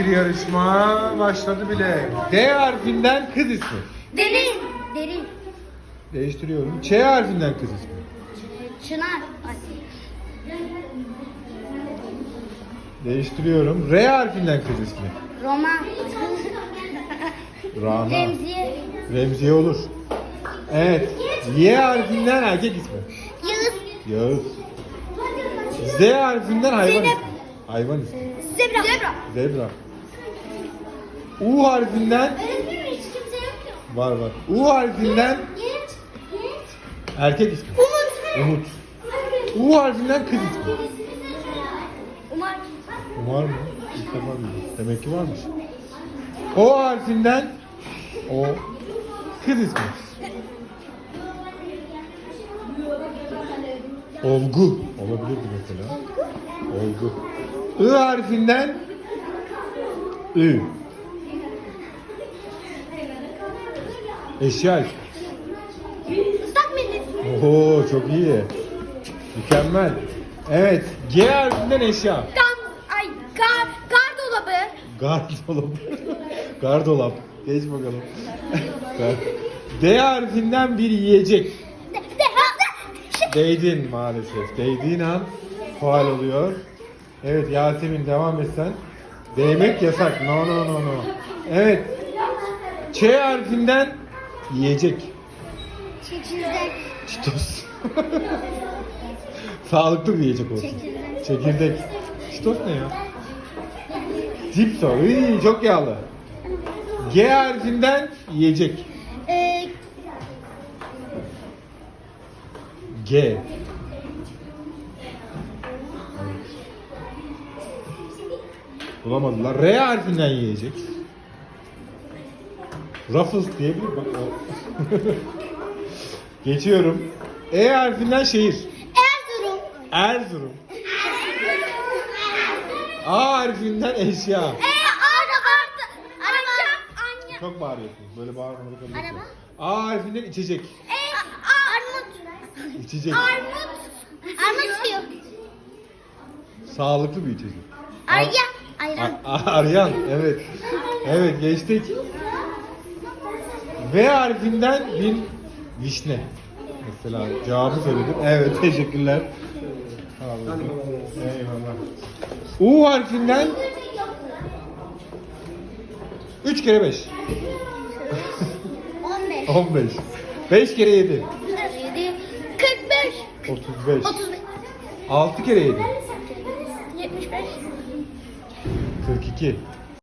Bir yarışma başladı bile. D harfinden kız ismi. Derin. Derin. Değiştiriyorum. Ç harfinden kız ismi. Çınar. Ay. Değiştiriyorum. R harfinden kız ismi. Roman. Rana. Remziye. Remziye olur. Evet. Y harfinden erkek ismi. Yağız. Yağız. Z harfinden hayvan Zeynep. ismi. Hayvan ismi. Zebra. Zebra. Zebra. U harfinden Öğretmenim hiç kimse yok ki. var var. U harfinden Genç. Genç. erkek ismi. Umut. Umut. U harfinden kız ismi. Umar. Mı? İlk defa duydum. Demek ki varmış. O harfinden o kız ismi. Olgu olabilirdi mesela. Olgu. I harfinden Ü. Eşya ismi. Islak mendil. Oho çok iyi. Mükemmel. Evet. G harfinden eşya. Gam. Ay. Gar. Gardolabı. Gardolap. Gardolap. Geç bakalım. D harfinden bir yiyecek. De. De. Hasta. Değdin maalesef. Değdiğin an faal oluyor. Evet Yasemin devam et sen. Değmek yasak. No no no no. Evet. Ç harfinden yiyecek. Çekirdek. Çitos. Sağlıklı bir yiyecek olsun. Çekirdek. Çekirdek. Çitos ne ya? Cips o. Iy, çok yağlı. G harfinden yiyecek. Ee, G. Bulamadılar. R harfinden yiyecek. Ruffles diyebilir bak. Geçiyorum. E harfinden şehir. Erzurum. Erzurum. A harfinden eşya. Ee, araba. Araba. Anne. Çok bağırıyorsunuz. Böyle etmiyorum. Araba. A harfinden içecek. Ee, armut. İçecek. Armut. Armut suyu. Sağlıklı bir içecek. Aryan. Ayran. A- A- Aryan evet. Evet geçtik. V harfinden bir vişne. Mesela cevabı söyledim. Evet teşekkürler. Eyvallah. U harfinden 3 kere 5. 15. 15. 5 kere 7. 47. 45. 35. 35. 6 kere 7. 75. 42.